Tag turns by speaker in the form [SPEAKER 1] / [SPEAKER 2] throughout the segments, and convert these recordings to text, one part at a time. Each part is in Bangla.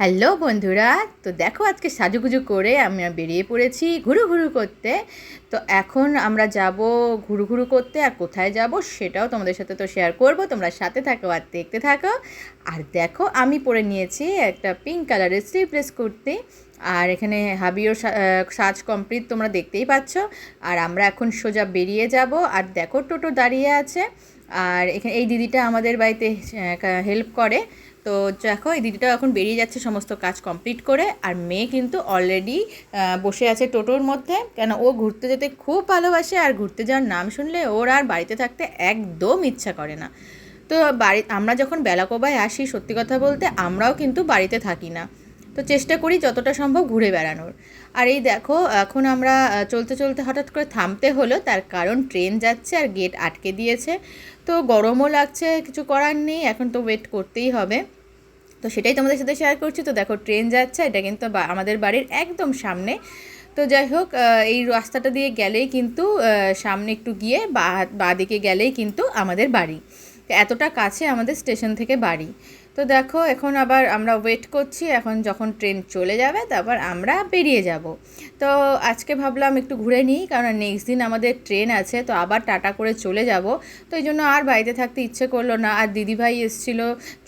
[SPEAKER 1] হ্যালো বন্ধুরা, তো দেখো আজকে সাজুগুজু করে আমি বেরিয়ে পড়েছি ঘুরু ঘুরু করতে। তো এখন আমরা যাব ঘুরু ঘুরু করতে আর কোথায় যাব সেটাও তোমাদের সাথে তো শেয়ার করব, তোমরা সাথে থাকো আর দেখতে থাকো। আর দেখো আমি পরে নিয়েছি একটা পিঙ্ক কালারের স্লিভলেস কুর্তি, আর এখানে হাবিও সাজ কমপ্লিট তোমরা দেখতেই পাচ্ছ। আর আমরা এখন সোজা বেরিয়ে যাব, আর দেখো টোটো দাঁড়িয়ে আছে। আর এখানে এই দিদিটা আমাদের বাড়িতে হেল্প করে। তো দেখো, এই দিদিটাও এখন বেরিয়ে যাচ্ছে সমস্ত কাজ কমপ্লিট করে, আর মেয়ে কিন্তু অলরেডি বসে আছে টোটোর মধ্যে। কেন, ও ঘুরতে যেতে খুব ভালোবাসে, আর ঘুরতে যাওয়ার নাম শুনলে ওর আর বাড়িতে থাকতে একদম ইচ্ছা করে না। তো বাড়ি, আমরা যখন বেলাকোবায় আসি, সত্যি কথা বলতে, আমরাও কিন্তু বাড়িতে থাকি না। তো চেষ্টা করি যতটা সম্ভব ঘুরে বেড়ানোর। আর এই দেখো, এখন আমরা চলতে চলতে হঠাৎ করে থামতে হলো, তার কারণ ট্রেন যাচ্ছে আর গেট আটকে দিয়েছে। তো গরমও লাগছে, কিছু করার নেই, এখন তো ওয়েট করতেই হবে। তো সেটাই তোমাদের সাথে শেয়ার করছি। তো দেখো ট্রেন যাচ্ছে, এটা কিন্তু আমাদের বাড়ির একদম সামনে। তো যাই হোক এই রাস্তাটা দিয়ে গেলেই কিন্তু সামনে একটু গিয়ে বা দিকে গেলেই কিন্তু আমাদের বাড়ি। এতটা কাছে আমাদের স্টেশন থেকে বাড়ি। তো দেখো, এখন আবার আমরা ওয়েট করছি, এখন যখন ট্রেন চলে যাবে, তারপর আমরা বেরিয়ে যাব। তো আজকে ভাবলাম একটু ঘুরে নিই, কারণ নেক্সট দিন আমাদের ট্রেন আছে, তো আবার টাটা করে চলে যাব। তো এই জন্য আর বাড়িতে থাকতে ইচ্ছে করল না। আর দিদিভাই এসেছিল,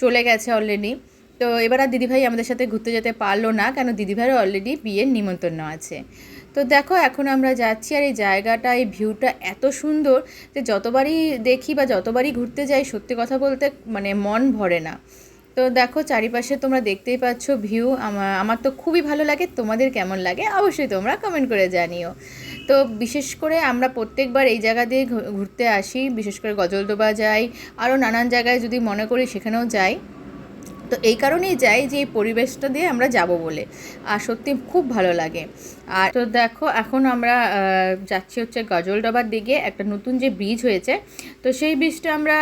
[SPEAKER 1] চলে গেছে অলরেডি তো এবার আর দিদিভাই আমাদের সাথে ঘুরতে যেতে পারল না, কেন দিদিভাইয়ের অলরেডি বিয়ের নিমন্ত্রণ আছে। তো দেখো, এখন আমরা যাচ্ছি আর এই জায়গাটা, এই ভিউটা এত সুন্দর যে যতবারই দেখি বা যতবারই ঘুরতে যাই, সত্যি কথা বলতে মানে মন ভরে না। তো দেখো, চারিপাশে তোমরা দেখতেই পাচ্ছ ভিউ আমার তো খুবই ভালো লাগে, তোমাদের কেমন লাগে অবশ্যই তোমরা কমেন্ট করে জানিও। তো বিশেষ করে আমরা প্রত্যেকবার এই জায়গা দিয়ে ঘুরতে আসি, বিশেষ করে গজলডোবা যাই, আরও নানান জায়গায় যদি মনে করি সেখানেও যাই। তো এই কারণেই যাই যে এই পরিবেশটা দিয়ে আমরা যাব বলে। আর সত্যি খুব ভালো লাগে। আর তো দেখো, এখন আমরা যাচ্ছি হচ্ছে গজলডবার দিকে। একটা নতুন যে ব্রিজ হয়েছে, তো সেই ব্রিজটা আমরা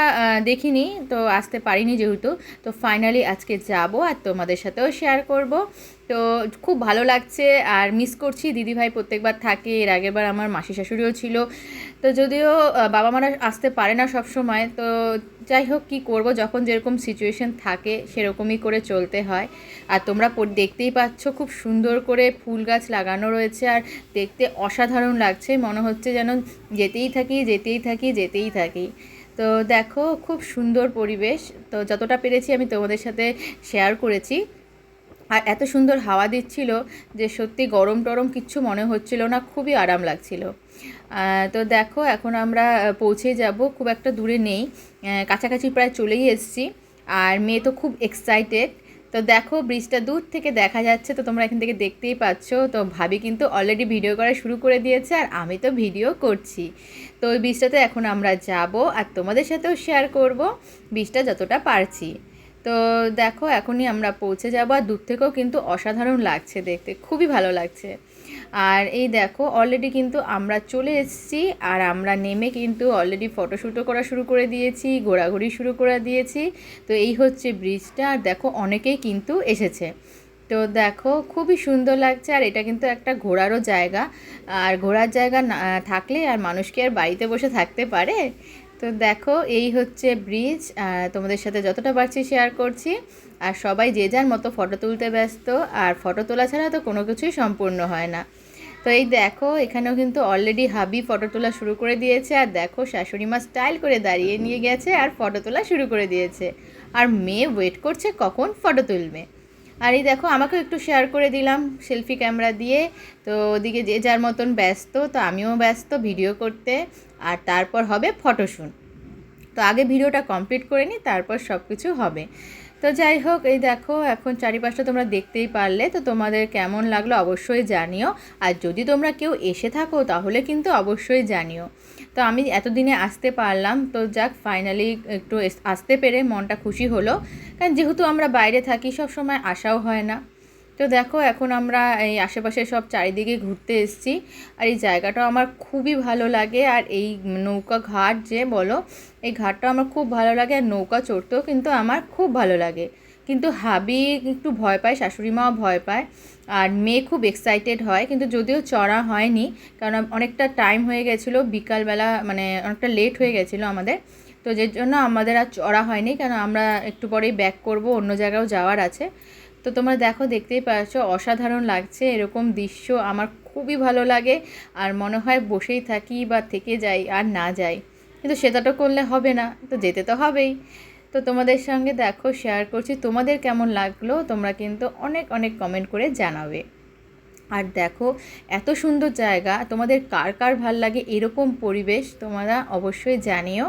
[SPEAKER 1] দেখিনি, তো আসতে পারিনি যেহেতু। তো ফাইনালি আজকে যাব আর তোমাদের সাথেও শেয়ার করব। তো খুব ভালো লাগছে আর মিস করছি। দিদিভাই প্রত্যেকবার থাকে, এর আগেরবার আমার মাসি শাশুড়িও ছিল। তো যদিও বাবা মারা আসতে পারে না সব সময় তো যাই হোক কী করব, যখন যেরকম সিচুয়েশন থাকে, সেরকমই করে চলতে হয়। আর তোমরা দেখতেই পাচ্ছ খুব সুন্দর করে ফুল গাছ লাগানো রয়েছে আর দেখতে অসাধারণ লাগছে। মনে হচ্ছে যেন যেতেই থাকি যেতেই থাকি যেতেই থাকি। তো দেখো, খুব সুন্দর পরিবেশ। তো যতটা পেরেছি আমি তোমাদের সাথে শেয়ার করেছি। আর এত সুন্দর হাওয়া দিচ্ছিল যে সত্যি গরম টরম কিচ্ছু মনে হচ্ছিল না, খুবই আরাম লাগছিল। তো দেখো, এখন আমরা পৌঁছে যাব, খুব একটা দূরে নেই। কাছাকাছি প্রায় চলেই এসেছি। আর মেয়ে তো খুব এক্সাইটেড তো দেখো ব্রিজটা দূর থেকে দেখা যাচ্ছে, তো তোমরা এখান থেকে দেখতেই পাচ্ছ। তো ভাবি কিন্তু অলরেডি ভিডিও করা শুরু করে দিয়েছে, আর আমি তো ভিডিও করছি। তো ওই ব্রিজটাতে এখন আমরা যাব, আর তোমাদের সাথেও শেয়ার করব ব্রিজটা যতটা পারছি। তো দেখো, এখনই আমরা পৌঁছে যাব। আর দূর থেকেও কিন্তু অসাধারণ লাগছে দেখতে, খুবই ভালো লাগছে। আর এই দেখো অলরেডি কিন্তু আমরা চলে এসেছি, আর আমরা নেমে কিন্তু অলরেডি ফটোশ্যুটও করা শুরু করে দিয়েছি, ঘোরাঘুরি শুরু করে দিয়েছি। তো এই হচ্ছে ব্রিজটা আর দেখো, অনেকেই কিন্তু এসেছে। তো দেখো, খুবই সুন্দর লাগছে, আর এটা কিন্তু একটা ঘোরারও জায়গা। আর ঘোরার জায়গা না, থাকলে আর মানুষ কি আর বাড়িতে বসে থাকতে পারে? তো দেখো, এই হচ্ছে ব্রিজ তোমাদের সাথে যতটা পারছি শেয়ার করছি। আর সবাই যে যার মতো ফটো তুলতে ব্যস্ত, আর ফটো তোলা ছাড়া তো কোনো কিছুই সম্পূর্ণ হয় না। তো এই দেখো, এখানেও কিন্তু অলরেডি হাবি ফটো তোলা শুরু করে দিয়েছে। আর দেখো শাশুড়ি মা স্টাইল করে দাঁড়িয়ে নিয়ে গেছে, আর ফটো তোলা শুরু করে দিয়েছে। আর মেয়ে ওয়েট করছে কখন ফটো তুলবে। আর এই দেখো, আমাকেও একটু শেয়ার করে দিলাম সেলফি ক্যামেরা দিয়ে। তো ওদিকে যে যার মতন ব্যস্ত, তো আমিও ব্যস্ত ভিডিও করতে। আর তারপর হবে ফটোশ্যুট তো আগে ভিডিওটা কমপ্লিট করে নিই তারপর সব কিছু হবে। তো যাই হোক, এই দেখো, এখন চারিপাশটা তোমরা দেখতেই পারলে, তো তোমাদের কেমন লাগল অবশ্যই জানিও। আর যদি তোমরা কেউ এসে থাকো, তাহলে কিন্তু অবশ্যই জানিও। তো আমি এতদিনে আসতে পারলাম, তো যাক ফাইনালি একটু আসতে পেরে মনটা খুশি হলো। কারণ যেহেতু আমরা বাইরে থাকি সব সময় আসাও হয় না। তো দেখো, এখন আমরা এই আশেপাশে সব চারিদিকে ঘুরতে এসেছি। আর এই জায়গাটাও আমার খুবই ভালো লাগে। আর এই নৌকা ঘাট যে বলো, এই ঘাটটা আমার খুব ভালো লাগে। আর নৌকা চড়তেও কিন্তু আমার খুব ভালো লাগে। কিন্তু হাবি একটু ভয় পায়, শাশুড়ি মাও ভয় পায়। আর মেয়ে খুব এক্সাইটেড হয়। কিন্তু যদিও চড়া হয়নি, কারণ অনেকটা টাইম হয়ে গেছিল, বিকালবেলা মানে অনেকটা লেট হয়ে গেছিল আমাদের। তো যে জন্য আমাদের আর চড়া হয়নি, কেন আমরা একটু পরেই ব্যাক করব, অন্য জায়গাও যাওয়ার আছে। তো তোমরা দেখো, দেখতেই পাচ্ছ অসাধারণ লাগছে এরকম দৃশ্য। আমার খুবই ভালো লাগে আর মনে হয় বসেই থাকি বা থেকে যাই আর না যাই। কিন্তু সেটা তো করলে হবে না, তো যেতে তো হবেই। তো তোমাদের সঙ্গে দেখো শেয়ার করছি, তোমাদের কেমন লাগল তোমরা কিন্তু অনেক অনেক কমেন্ট করে জানাবে। আর দেখো, এত সুন্দর জায়গা, তোমাদের কার কার ভালো লাগে এরকম পরিবেশ তোমরা অবশ্যই জানিও।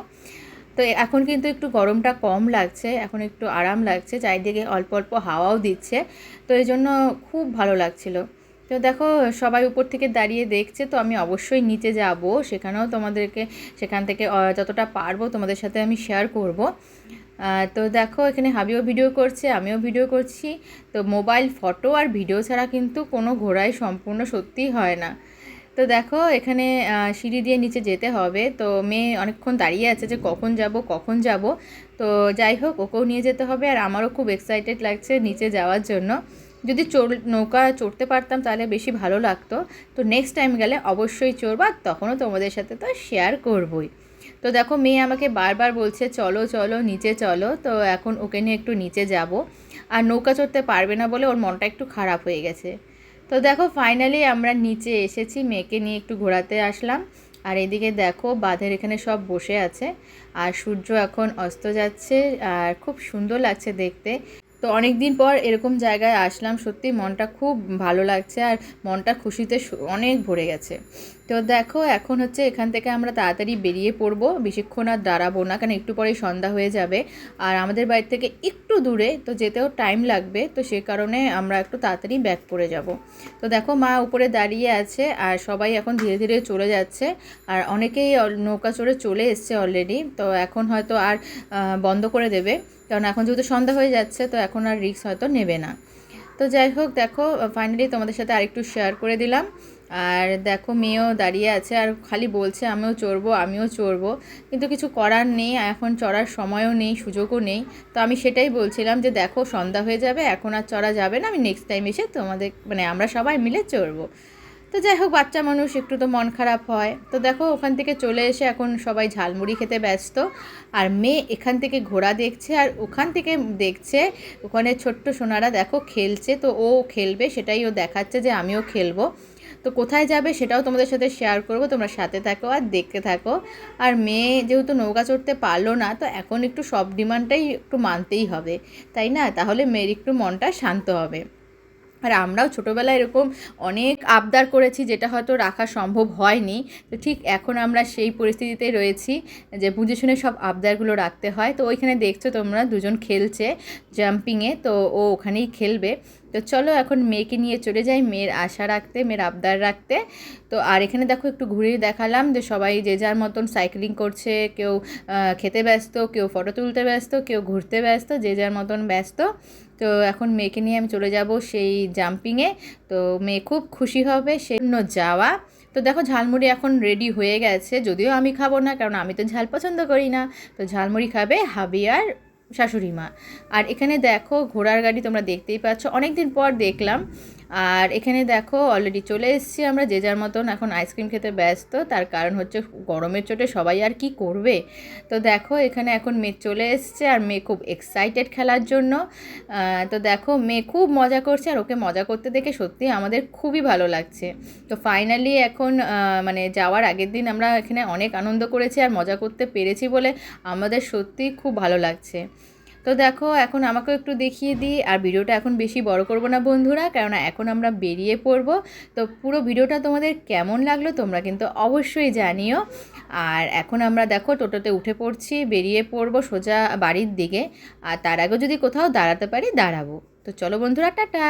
[SPEAKER 1] তো এখন কিন্তু একটু গরমটা কম লাগছে, এখন একটু আরাম লাগছে, চারিদিকে অল্প অল্প হাওয়াও দিচ্ছে, তো এই জন্য খুব ভালো লাগছিল। তো দেখো, সবাই উপর থেকে দাঁড়িয়ে দেখছে, তো আমি অবশ্যই নিচে যাব, সেখানেও তোমাদেরকে, সেখান থেকে যতটা পারব তোমাদের সাথে আমি শেয়ার করব। তো দেখো, এখানে হাবিও ভিডিও করছে, আমিও ভিডিও করছি, তো মোবাইল ফটো আর ভিডিও ছাড়া কিন্তু কোনো ঘোরাই সম্পূর্ণ সত্যিই হয় না। তো দেখো, এখানে সিঁড়ি দিয়ে নিচে যেতে হবে। তো মেয়ে অনেকক্ষণ দাঁড়িয়ে আছে যে কখন যাব কখন যাব। তো যাই হোক, ওকেও নিয়ে যেতে হবে আর আমারও খুব এক্সাইটেড লাগছে নিচে যাওয়ার জন্য। যদি চড় নৌকা চড়তে পারতাম তাহলে বেশি ভালো লাগতো। তো নেক্সট টাইম গেলে অবশ্যই চড়বো আর তখনও তোমাদের সাথে তো শেয়ার করবই। তো দেখো, মেয়ে আমাকে বারবার বলছে, চলো চলো, নিচে চলো। তো এখন ওকে নিয়ে একটু নিচে যাব। আর নৌকা চড়তে পারবে না বলে ওর মনটা একটু খারাপ হয়ে গেছে। তো দেখো ফাইনালি আমরা নিচে এসেছি, মেয়েকে নিয়ে একটু ঘোরাতে আসলাম। আর এদিকে দেখো, বাঁধের এখানে সব বসে আছে। আর সূর্য এখন অস্ত যাচ্ছে, আর খুব সুন্দর লাগছে দেখতে। তো অনেক দিন পর এরকম জায়গায় আসলাম, সত্যি মনটা খুব ভালো লাগছে, আর মনটা খুশিতে অনেক ভরে গেছে। তো দেখো, এখন হচ্ছে এখান থেকে আমরা তাড়াতাড়ি বেরিয়ে পড়ব। বেশিক্ষণ আর দাঁড়াবো না, কারণ একটু পরেই সন্ধ্যা হয়ে যাবে। আর আমাদের বাড়ি থেকে একটু দূরে, তো যেতেও টাইম লাগবে, তো সে কারণে আমরা একটু তাড়াতাড়ি ব্যাক করে যাব। তো দেখো, মা উপরে দাঁড়িয়ে আছে, আর সবাই এখন ধীরে ধীরে চলে যাচ্ছে। আর অনেকেই নৌকা চড়ে চলে এসছে অলরেডি তো এখন হয়তো আর বন্ধ করে দেবে। কারণ এখন যেহেতু সন্ধ্যা হয়ে যাচ্ছে, তো এখন আর রিস্ক হয়তো নেবে না। তো যাই হোক, দেখো ফাইনালি তোমাদের সাথে আরেকটু শেয়ার করে দিলাম। আর দেখো মেয়েও দাঁড়িয়ে আছে আর খালি বলছে, আমিও চড়বো আমিও চড়বো। কিন্তু কিছু করার নেই, এখন চড়ার সময়ও নেই, সুযোগও নেই। তো আমি সেটাই বলছিলাম যে, দেখো, সন্ধ্যা হয়ে যাবে, এখন আর চড়া যাবে না, আমি নেক্সট টাইম এসে তোমাদের মানে আমরা সবাই মিলে চড়বো। তো যাই হোক, বাচ্চা মানুষ, একটু তো মন খারাপ হয়। তো দেখো, ওখান থেকে চলে এসে এখন সবাই ঝালমুড়ি খেতে ব্যস্ত। আর মেয়ে এখান থেকে ঘোড়া দেখছে, আর ওখান থেকে দেখছে, ওখানে ছোট্ট সোনারা দেখো খেলছে। তো ও খেলবে, সেটাই ও দেখাচ্ছে যে, আমিও খেলব। তো কোথায় যাবে সেটাও তোমাদের সাথে শেয়ার করব, তোমরা সাথে থাকো আর দেখতে থাকো। আর মেয়ে যেহেতু নৌকা চড়তে পারল না, তো এখন একটু সব ডিমান্ডটাই একটু মানতেই হবে, তাই না? তাহলে মেয়ের একটু মনটা শান্ত হবে। আর আমরাও ছোটোবেলায় এরকম অনেক আবদার করেছি যেটা হয়তো রাখা সম্ভব হয়নি, তো ঠিক এখন আমরা সেই পরিস্থিতিতে রয়েছি যে বুঝে শুনে সব আবদারগুলো রাখতে হয়। তো ওইখানে দেখছ তোমরা দুজন খেলছে জাম্পিংয়ে তো ও ওখানেই খেলবে। তো চলো এখন মেয়েকে নিয়ে চলে যাই, মেয়ের আশা রাখতে, মেয়ের আবদার রাখতে। তো আর এখানে দেখো একটু ঘুরিয়ে দেখালাম যে সবাই যে যার মতন সাইক্লিং করছে, কেউ খেতে ব্যস্ত, কেউ ফটো তুলতে ব্যস্ত, কেউ ঘুরতে ব্যস্ত, যে যার মতন ব্যস্ত। তো এখন মেয়েকে নিয়ে আমি চলে যাব সেই জাম্পিংয়ে তো মেয়ে খুব খুশি হবে সেই জন্য যাওয়া। তো দেখো ঝালমুড়ি এখন রেডি হয়ে গেছে, যদিও আমি খাব না, কারণ আমি তো ঝাল পছন্দ করি না। তো ঝালমুড়ি খাবে হাবি আর শাশুড়ি মা। আর এখানে দেখো ঘোড়ার গাড়ি তোমরা দেখতেই পাচ্ছ। অনেকদিন পর দেখলাম আর এখানে দেখো অলরেডি চলে এসেছি আমরা, যে যার মতন এখন আইসক্রিম খেতে ব্যস্ত, তার কারণ হচ্ছে গরমের চোটে সবাই আর কি করবে? তো দেখো, এখানে এখন মেয়ে চলে এসছে, আর মেয়ে খুব এক্সাইটেড খেলার জন্য। তো দেখো, মেয়ে খুব মজা করছে, আর ওকে মজা করতে দেখে সত্যি আমাদের খুবই ভালো লাগছে। তো ফাইনালি এখন মানে যাওয়ার আগের দিন আমরা এখানে অনেক আনন্দ করেছি, আর মজা করতে পেরেছি বলে আমাদের সত্যি খুব ভালো লাগছে। তো দেখো, এখন আমাকেও একটু দেখিয়ে দিই। আর ভিডিওটা এখন বেশি বড় করব না বন্ধুরা, কেননা এখন আমরা বেরিয়ে পড়ব। তো পুরো ভিডিওটা তোমাদের কেমন লাগল তোমরা কিন্তু অবশ্যই জানিও। আর এখন আমরা দেখো, টোটোতে উঠে পড়ছি, বেরিয়ে পড়ব সোজা বাড়ির দিকে। আর তার আগে যদি কোথাও দাঁড়াতে পারি, দাঁড়াবো। তো চলো বন্ধুরা, টাটা!